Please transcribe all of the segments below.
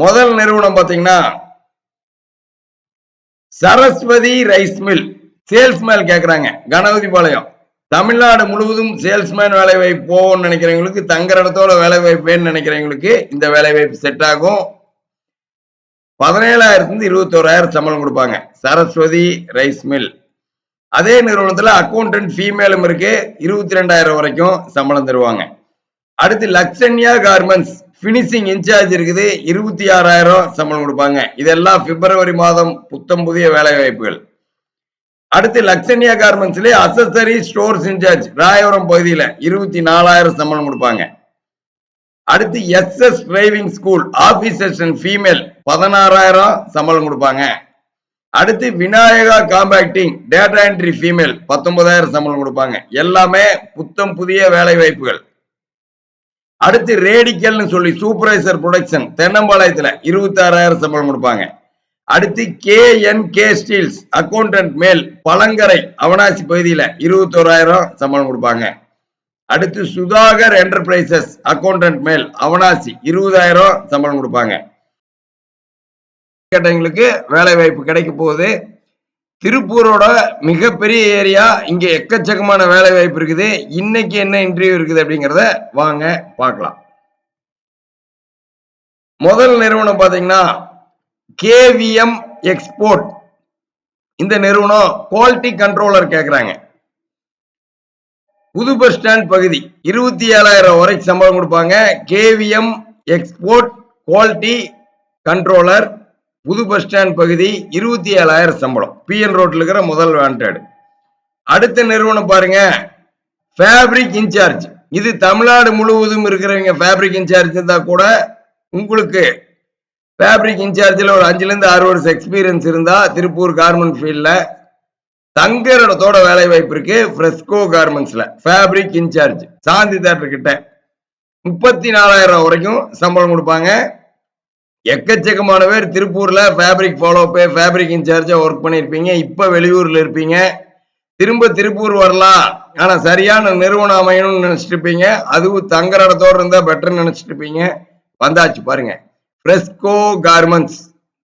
முதல் நிறுவனம் பாத்தீங்கன்னா சரஸ்வதி ரைஸ் மில். சேல்ஸ்மேன் கேக்குறாங்க. கணபதிபாளையம் தமிழ்நாடு முழுவதும் சேல்ஸ்மேன் வேலை வாய்ப்பு போகும்னு நினைக்கிறவங்களுக்கு தங்குற இடத்தோட வேலை வாய்ப்பு வேணும்னு நினைக்கிறவங்களுக்கு இந்த வேலை வாய்ப்பு செட் ஆகும். பதினேழாயிரத்துல இருந்து இருபத்தோராயிரம் சம்பளம் கொடுப்பாங்க. Saraswati rice mill. அதே நிறுவனத்துல அக்கௌண்டன்ட் ஃபீமேலும் இருக்கு. இருபத்தி ரெண்டாயிரம் வரைக்கும் சம்பளம் தருவாங்க. அடுத்து லக்ஷன்யா கார்மெண்ட்ஸ் ஃபினிஷிங் இன்சார்ஜ் இருக்குது. இருபத்தி ஆறாயிரம் சம்பளம் கொடுப்பாங்க. இதெல்லாம் பிப்ரவரி மாதம் புத்தம் புதிய வேலை வாய்ப்புகள் அடுத்து லக்ஷன்யா கார்மெண்ட்ஸ்ல அசசரி ஸ்டோர்ஸ் இன்சார்ஜ் ராயபுரம் பகுதியில் இருபத்தி நாலாயிரம் சம்பளம் கொடுப்பாங்க. அடுத்து S S driving school officers and female பதினாறாயிரம் சம்பளம் கொடுப்பாங்க. அடுத்து Vinayaga compacting data entry female பத்தொன்பதாயிரம் சம்பளம் கொடுப்பாங்க. எல்லாமே புத்தம் புதிய வேலை வாய்ப்புகள் அடுத்து ரேடிக்கல்னு சொல்லி சூப்பர்வைசர் ப்ரொடக்ஷன் தென்னம்பாளையத்துல இருபத்தி ஆறாயிரம் சம்பளம் கொடுப்பாங்க. அடுத்து K N K steels accountant male Palangarai Avinashi பகுதியில இருபத்தோராயிரம் சம்பளம் கொடுப்பாங்க. அடுத்து சுதாகர் என்டர்பிரைசஸ் அக்கௌண்டன்ட் மேல் அவனாசி இருபதாயிரம் சம்பளம் கொடுப்பாங்க. கேட்டவங்களுக்கு வேலை வாய்ப்பு கிடைக்க போகுது. திருப்பூரோட மிகப்பெரிய ஏரியா இங்க எக்கச்சக்கமான வேலை வாய்ப்பு இருக்குது. இன்னைக்கு என்ன இன்டர்வியூ இருக்குது அப்படிங்கிறத வாங்க பார்க்கலாம். முதல் நிறுவனம் பாத்தீங்கன்னா கேவிஎம் எக்ஸ்போர்ட் இந்த நிறுவனம் குவாலிட்டி கண்ட்ரோலர் கேட்குறாங்க புது பஸ் ஸ்டாண்ட் பகுதி. இருபத்தி ஏழாயிரம் வரைக்கும் சம்பளம் கொடுப்பாங்க. கேவிஎம் எக்ஸ்போர்ட் குவாலிட்டி கண்ட்ரோலர் புது பஸ் ஸ்டாண்ட் பகுதி இருபத்தி ஏழாயிரம் சம்பளம். பிஎன் ரோட்ல இருக்கிற முதல் வாண்டட் அடுத்த நிறுவனம் பாருங்க. ஃபேப்ரிக் இன்சார்ஜ் இது தமிழ்நாடு முழுவதும் இருக்கிறவங்க ஃபேப்ரிக் இன்சார்ஜ் இருந்தால் கூட உங்களுக்கு ஃபேப்ரிக் இன்சார்ஜில் ஒரு அஞ்சுலேருந்து ஆறு வருஷம் எக்ஸ்பீரியன்ஸ் இருந்தால் திருப்பூர் கார்மெண்ட் ஃபீல்டில் தங்குற இடத்தோட வேலை வாய்ப்பு இருக்கு. ஃப்ரெஸ்கோ கார்மெண்ட்ஸில் ஃபேப்ரிக் இன்சார்ஜ் சாந்தி தேட்டர் கிட்ட முப்பத்தி நாலாயிரம் வரைக்கும் சம்பளம் கொடுப்பாங்க. எக்கச்சக்கமான பேர் திருப்பூர்ல ஃபேப்ரிக் ஃபாலோ ஃபேப்ரிக் இன்சார்ஜா ஒர்க் பண்ணியிருப்பீங்க. இப்ப வெளியூர்ல இருப்பீங்க. திரும்ப திருப்பூர் வரலாம். ஆனா சரியான நிறுவனம் அமையணும்னு நினைச்சிட்டு இருப்பீங்க அதுவும் தங்குற இடத்தோடு இருந்தா பெட்டர்னு நினைச்சிட்டு இருப்பீங்க வந்தாச்சு பாருங்க. Fresco garments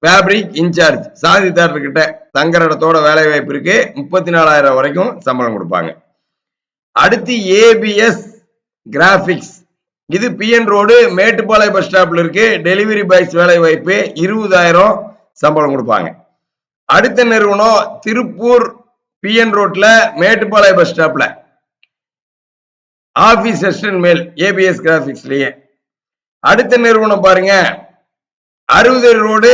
fabric incharge Shanthi theatre கிட்ட தங்குற இடத்தோட வேலை வாய்ப்பு இருக்கு. முப்பத்தி நாலாயிரம் வரைக்கும் சம்பளம் கொடுப்பாங்க. அடுத்து ஏபிஎஸ் கிராபிக்ஸ் இது பிஎன் ரோடு மேட்டுப்பாளையம் பஸ் ஸ்டாப்ல இருக்கு. டெலிவரி பாய்ஸ் வேலை வாய்ப்பு இருபதாயிரம் சம்பளம் கொடுப்பாங்க. அடுத்த நிறுவனம் திருப்பூர் பிஎன் ரோட்ல மேட்டுப்பாளையம் பஸ் ஸ்டாப்ல ஆபீஸ் அசிஸ்டன்ட் மேல் ஏபிஎஸ் கிராபிக்ஸ்லயே அடுத்த நிறுவனம் பாருங்க. அறுபது ரோடு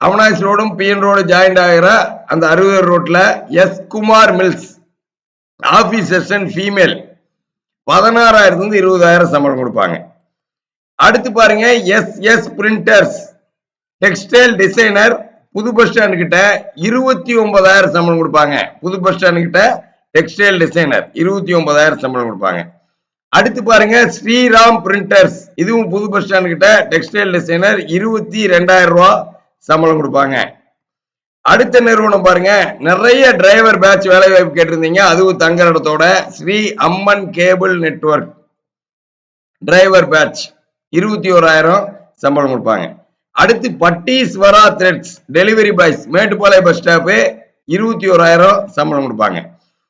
அவனாசி ரோடும் பிஎன் ரோடு ஜாயிண்ட் ஆகிற அந்த அறுபது ரோட்ல S Kumar mills office assistant female பதினாறாயிரத்துல இருந்து இருபதாயிரம் சம்பளம் கொடுப்பாங்க. அடுத்து பாருங்க S S printers textile designer புது பஸ் ஸ்டாண்ட் கிட்ட இருபத்தி ஒன்பதாயிரம் சம்பளம் கொடுப்பாங்க. புது பஸ் ஸ்டாண்ட் கிட்ட டெக்ஸ்டைல் டிசைனர் இருபத்தி ஒன்பதாயிரம் சம்பளம் கொடுப்பாங்க. அடுத்து பாருங்க ஸ்ரீராம் பிரிண்டர்ஸ் இதுவும் புது பஸ் ஸ்டாண்ட் கிட்ட டெக்ஸ்டைல் டிசைனர் இருபத்தி ரெண்டாயிரம் ரூபா சம்பளம் கொடுப்பாங்க. அடுத்த நிறுவனம் பாருங்க. நிறைய டிரைவர் பேட்ச் வேலை வாய்ப்பு கேட்டிருந்தீங்க. அதுவும் தங்குற இடத்தோட Sri Amman cable network driver batch இருபத்தி ஓராயிரம் சம்பளம் கொடுப்பாங்க. அடுத்து Pattiswara threads delivery boys Mettupalayam bus stop இருபத்தி ஓராயிரம் சம்பளம் கொடுப்பாங்க.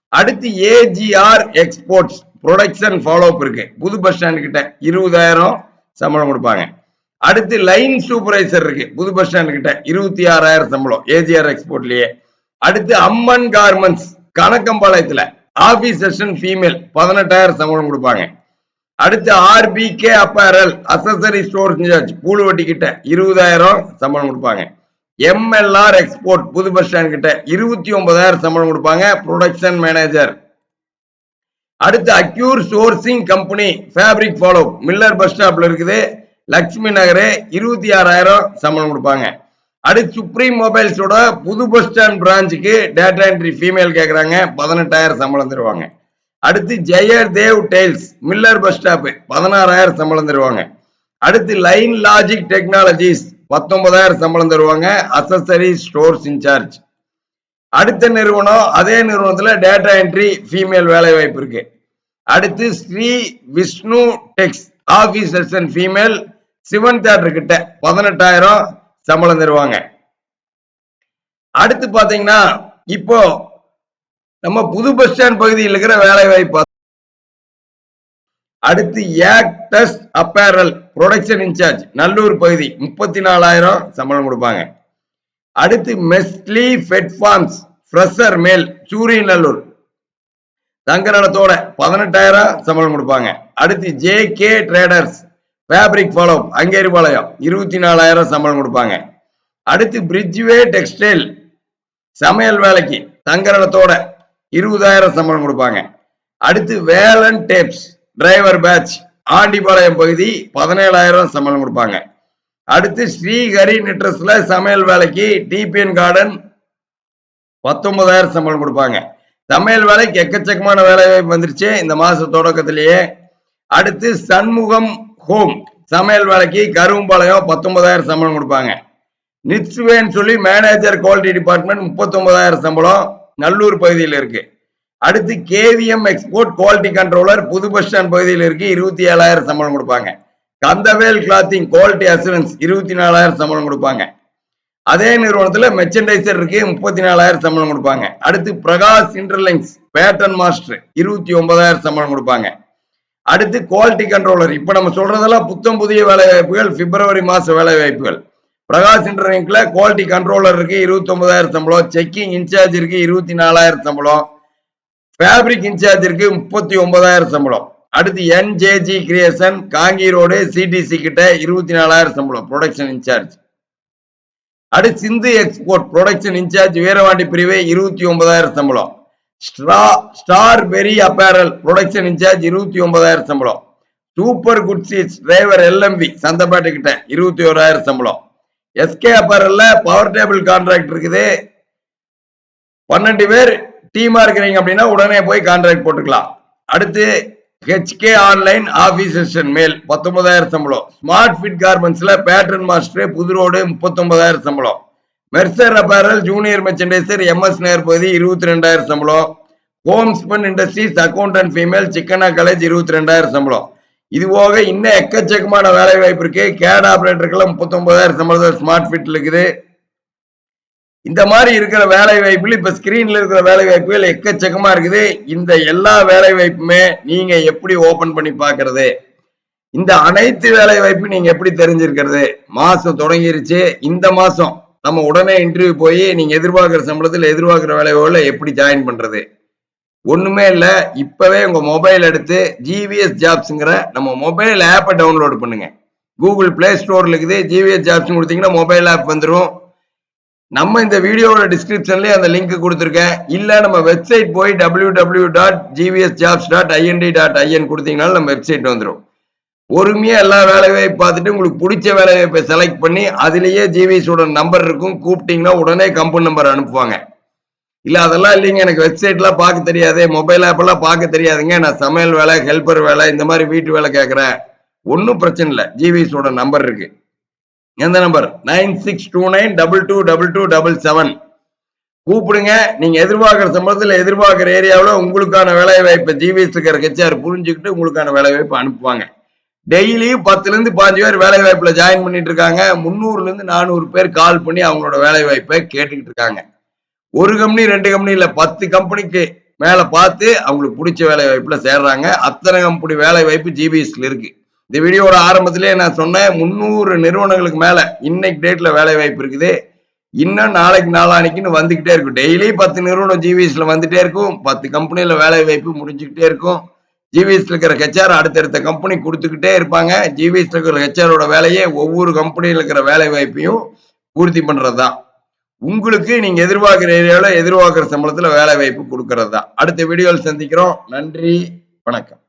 அடுத்து ஏஜிஆர் எக்ஸ்போர்ட்ஸ் ப்ரொடக்ஷன் ஃபாலோ இருக்கு. புது பஸ் ஸ்டாண்ட் கிட்ட இருபதாயிரம் சம்பளம் கொடுப்பாங்க. அடுத்து லைன் சூப்பர்வைசர் இருக்கு. புது பஸ் ஸ்டாண்ட் கிட்ட இருபத்தி ஆறாயிரம் சம்பளம். ஏஜிஆர் எக்ஸ்போர்ட்லயே அடுத்து அம்மன் கார்மெண்ட்ஸ் கணக்கம்பாளையத்துல ஆபீஸ் செஷன் ஃபீமேல் பதினெட்டாயிரம் சம்பளம் கொடுப்பாங்க. அடுத்து RPK apparel accessory store incharge Pooluvatti கிட்ட இருபதாயிரம் சம்பளம் கொடுப்பாங்க. எம்எல்ஆர் எக்ஸ்போர்ட் புது பஸ் ஸ்டாண்ட் கிட்ட இருபத்தி ஒன்பதாயிரம் சம்பளம் கொடுப்பாங்க. ப்ரொடக்ஷன் மேனேஜர் அடுத்து Accure sourcing company fabric follow Miller bus ஸ்டாப்ல இருக்குது. லக்ஷ்மி நகர் இருபத்தி ஆறாயிரம் சம்பளம் கொடுப்பாங்க. அடுத்து சுப்ரீம் மொபைல்ஸோட புது பஸ் ஸ்டாண்ட் பிரான்ச்சுக்கு டேட்டா என்ட்ரி ஃபீமேல் கேட்குறாங்க பதினெட்டாயிரம் சம்பளம் தருவாங்க. அடுத்து ஜெயர் தேவ் டெய்ல்ஸ் மில்லர் பஸ் ஸ்டாப்பு பதினாறாயிரம் சம்பளம் தருவாங்க. அடுத்து லைன் லாஜிக் டெக்னாலஜிஸ் பத்தொன்பதாயிரம் சம்பளம் தருவாங்க. அசசரி ஸ்டோர்ஸ் இன்சார்ஜ் அடுத்த நிறுவனம் அதே நிறுவனத்தில் டேட்டா என்ட்ரி ஃபீமேல் வேலை வாய்ப்பு இருக்கு. அடுத்து Sri Vishnu tex officers and female Sivan theatre கிட்ட பதினெட்டாயிரம் சம்பளம் தருவாங்க. அடுத்து பாத்தீங்கன்னா இப்போ நம்ம புது பஸ் ஸ்டாண்ட் பகுதியில் இருக்கிற வேலை வாய்ப்பு அடுத்து ஏக்டஸ் அப்பேரல் ப்ரொடக்ஷன் இன்சார்ஜ் நல்லூர் பகுதி முப்பத்தி நாலாயிரம் சம்பளம் கொடுப்பாங்க. அடுத்து மெஸ்லி ஃபெட் ஃபார்ம்ஸ் ஃப்ரெஷர் மேல் சூரிய நல்லூர். தங்கநலத்தோட பதினெட்டாயிரம் சம்பளம் கொடுப்பாங்க. அடுத்து J K traders fabric follow Angeripalayam இருபத்தி நாலாயிரம் சம்பளம் கொடுப்பாங்க. அடுத்து பிரிட்ஜ்வே டெக்ஸ்டைல் சமையல் வேலைக்கு தங்கநலத்தோட இருபதாயிரம் சம்பளம் கொடுப்பாங்க. அடுத்து Velan tapes driver batch Andipalayam பகுதி பதினேழாயிரம் சம்பளம் கொடுப்பாங்க. அடுத்து ஸ்ரீஹரி நிட்ரஸ்ல சமையல் வேலைக்கு டிபிஎன் கார்டன் பத்தொன்பதாயிரம் சம்பளம் கொடுப்பாங்க. சமையல் வேலைக்கு எக்கச்சக்கமான வேலை வாய்ப்பு வந்துருச்சு. இந்த மாச தொடக்கத்திலேயே. அடுத்து சண்முகம் ஹோம் சமையல் வேலைக்கு கரும்பாளையம் பத்தொன்பதாயிரம் சம்பளம் கொடுப்பாங்க. நிட்ஸ்வேன்னு சொல்லி மேனேஜர் குவாலிட்டி டிபார்ட்மெண்ட் முப்பத்தொன்பதாயிரம் சம்பளம் நல்லூர் பகுதியில் இருக்கு. அடுத்து கேவிஎம் எக்ஸ்போர்ட் குவாலிட்டி கண்ட்ரோலர் புது பஸ் ஸ்டாண்ட் பகுதியில் இருக்கு இருபத்தி ஏழாயிரம் சம்பளம் கொடுப்பாங்க. கந்தவேல் கிளாத்திங் குவாலிட்டி அசூரன்ஸ் இருபத்தி நாலாயிரம் சம்பளம் கொடுப்பாங்க. அதே நிறுவனத்தில் மெர்ச்சன்டைசர் இருக்கு முப்பத்தி நாலாயிரம் சம்பளம் கொடுப்பாங்க. அடுத்து பிரகாஷ் இன்டர்லிங்ஸ் பேட்டன் மாஸ்டர் இருபத்தி ஒன்பதாயிரம் சம்பளம் கொடுப்பாங்க. அடுத்து குவாலிட்டி கண்ட்ரோலர் இப்ப நம்ம சொல்றதெல்லாம் புத்தம் புதிய வேலை வாய்ப்புகள் பிப்ரவரி மாச வேலை வாய்ப்புகள். பிரகாஷ் இன்டர்நெட்ல குவாலிட்டி கண்ட்ரோலர் இருக்கு இருபத்தி ஒன்பதாயிரம் சம்பளம். செக்கிங் இன்சார்ஜ் இருக்கு இருபத்தி நாலாயிரம் சம்பளம். ஃபேப்ரிக் இன்சார்ஜ் இருக்கு முப்பத்தி ஒன்பதாயிரம் சம்பளம். அடுத்து என்ஜேஜி கிரியேஷன் காங்கி ரோடு சிடிசி கிட்ட இருபத்தி நாலாயிரம் சம்பளம் ப்ரொடக்ஷன் இன்சார்ஜ் அடுத்து Sindhu export production incharge Veeravandi பிரிவு இருபத்தி ஒன்பதாயிரம் சம்பளம். Straw star berry apparel production incharge இருபத்தி ஒன்பதாயிரம் சம்பளம். Super good seats driver LMV Santhapettai கிட்ட இருபத்தி ஓராயிரம் சம்பளம். எஸ்கே அப்பேரல்ல பவர் டேபிள் கான்ட்ராக்ட் இருக்குது. பன்னெண்டு பேர் டீமா இருக்கிறீங்க அப்படின்னா உடனே போய் கான்ட்ராக்ட் போட்டுக்கலாம். அடுத்து ஹெச்கே ஆன்லைன் ஆபீஸ் மேல் பத்தொன்பதாயிரம் சம்பளம். ஸ்மார்ட் ஃபிட் கார்மெண்ட்ஸ்ல பேட்டர்ன் மாஸ்டர் புது ரோடு முப்பத்தொன்பதாயிரம் சம்பளம். Mercer apparel junior merchandiser MS நேர் பகுதி இருபத்தி ரெண்டாயிரம் சம்பளம். Homespun industries accountant female Chikkanna college இருபத்தி ரெண்டாயிரம் சம்பளம். இது போக இன்னும் எக்கச்சக்கமான வேலை வாய்ப்பு இருக்கு. கேட் ஆபரேட்டருக்கெல்லாம் முப்பத்தொன்பதாயிரம் சம்பளம் ஸ்மார்ட் ஃபிட் இருக்குது. இந்த மாதிரி இருக்கிற வேலை வாய்ப்புகள் இப்போ ஸ்கிரீன்ல இருக்கிற வேலை வாய்ப்புகள் எக்கச்சக்கமாக இருக்குது. இந்த எல்லா வேலை வாய்ப்புமே நீங்கள் எப்படி ஓப்பன் பண்ணி பார்க்கறது? இந்த அனைத்து வேலை வாய்ப்பும் நீங்கள் எப்படி தெரிஞ்சிருக்கிறது? மாதம் தொடங்கிருச்சு. இந்த மாதம் நம்ம உடனே இன்டர்வியூ போய் நீங்க எதிர்பார்க்குற சம்பளத்தில் எதிர்பார்க்குற வேலை எப்படி ஜாயின் பண்றது? ஒண்ணுமே இல்லை. இப்பவே உங்க மொபைல் எடுத்து ஜிவிஎஸ் ஜாப்ஸுங்கிற நம்ம மொபைல் ஆப்பை டவுன்லோட் பண்ணுங்க. கூகுள் பிளே ஸ்டோர்ல இருக்குது. ஜிவிஎஸ் ஜாப்ஸ் கொடுத்தீங்கன்னா மொபைல் ஆப் வந்துடும் நம்ம இந்த வீடியோவோட டிஸ்கிரிப்ஷன்லயே அந்த லிங்க் கொடுத்துருக்கேன். இல்ல நம்ம வெப்சைட் போய் W W dot GVS jobs dot INT dot IN கொடுத்தீங்கனாலும் நம்ம வெப்சைட் வந்துடும் பொறுமையா எல்லா வேலையை பார்த்துட்டு உங்களுக்கு பிடிச்ச வேலையை செலக்ட் பண்ணி அதுலயே ஜிவிஎஸோட நம்பர் இருக்கும். கூப்பிட்டீங்கன்னா உடனே கம்பெனி நம்பர் அனுப்புவாங்க. இல்ல அதெல்லாம் இல்லைங்க. எனக்கு வெப்சைட்லாம் பார்க்க தெரியாது. மொபைல் ஆப்பெல்லாம் பார்க்க தெரியாதுங்க. நான் சமையல் வேலை ஹெல்ப்பர் வேலை இந்த மாதிரி வீட்டு வேலை கேட்குறேன். ஒன்றும் பிரச்சனை இல்லை. ஜிவிஎஸோட நம்பர் இருக்கு. எந்த number nine six two nine double two double two double seven கூப்பிடுங்க. நீங்க எதிர்பார்க்குற சம்பளத்தில் எதிர்பார்க்குற ஏரியாவில் உங்களுக்கான வேலை வாய்ப்பை ஜிவிஎஸ் இருக்கிற புரிஞ்சுக்கிட்டு உங்களுக்கான வேலை வாய்ப்பு அனுப்புவாங்க. டெய்லியும் பத்துல இருந்து பாஞ்சு பேர் வேலை வாய்ப்புல ஜாயின் பண்ணிட்டு இருக்காங்க முந்நூறுலேருந்து நானூறு பேர் கால் பண்ணி அவங்களோட வேலை வாய்ப்பை கேட்டுக்கிட்டு இருக்காங்க ஒரு கம்பெனி ரெண்டு கம்பெனி இல்ல பத்து கம்பெனிக்கு மேல பார்த்து அவங்களுக்கு பிடிச்ச வேலை வாய்ப்புல சேர்றாங்க. அத்தனை கம்பெனி வேலை வாய்ப்பு ஜிபிஎஸ்ல இருக்கு. இந்த வீடியோட ஆரம்பத்திலே நான் சொன்னேன் முந்நூறு நிறுவனங்களுக்கு மேல இன்னைக்கு டேட்ல வேலை வாய்ப்பு இருக்குது. இன்னும் நாளைக்கு நாளானிக்குன்னு வந்துகிட்டே இருக்கும். டெய்லி பத்து நிறுவனம் ஜிபிஎஸ்ல வந்துட்டே இருக்கும். பத்து கம்பெனியில் வேலை வாய்ப்பு முடிஞ்சுக்கிட்டே இருக்கும். ஜிவிஎஸ்ல இருக்கிற ஹெச்ஆர் அடுத்தடுத்த கம்பெனி கொடுத்துக்கிட்டே இருப்பாங்க. ஜிவிஎஸ்ல இருக்கிற ஹெச்ஆரோட வேலையே ஒவ்வொரு கம்பெனியில் இருக்கிற வேலை வாய்ப்பையும் பூர்த்தி பண்றதுதான். உங்களுக்கு நீங்க எதிர்பார்க்குற ஏரியாவில் எதிர்பார்க்குற சம்பளத்தில் வேலை வாய்ப்பு கொடுக்கறது தான் அடுத்த வீடியோவில் சந்திக்கிறோம். நன்றி. வணக்கம்.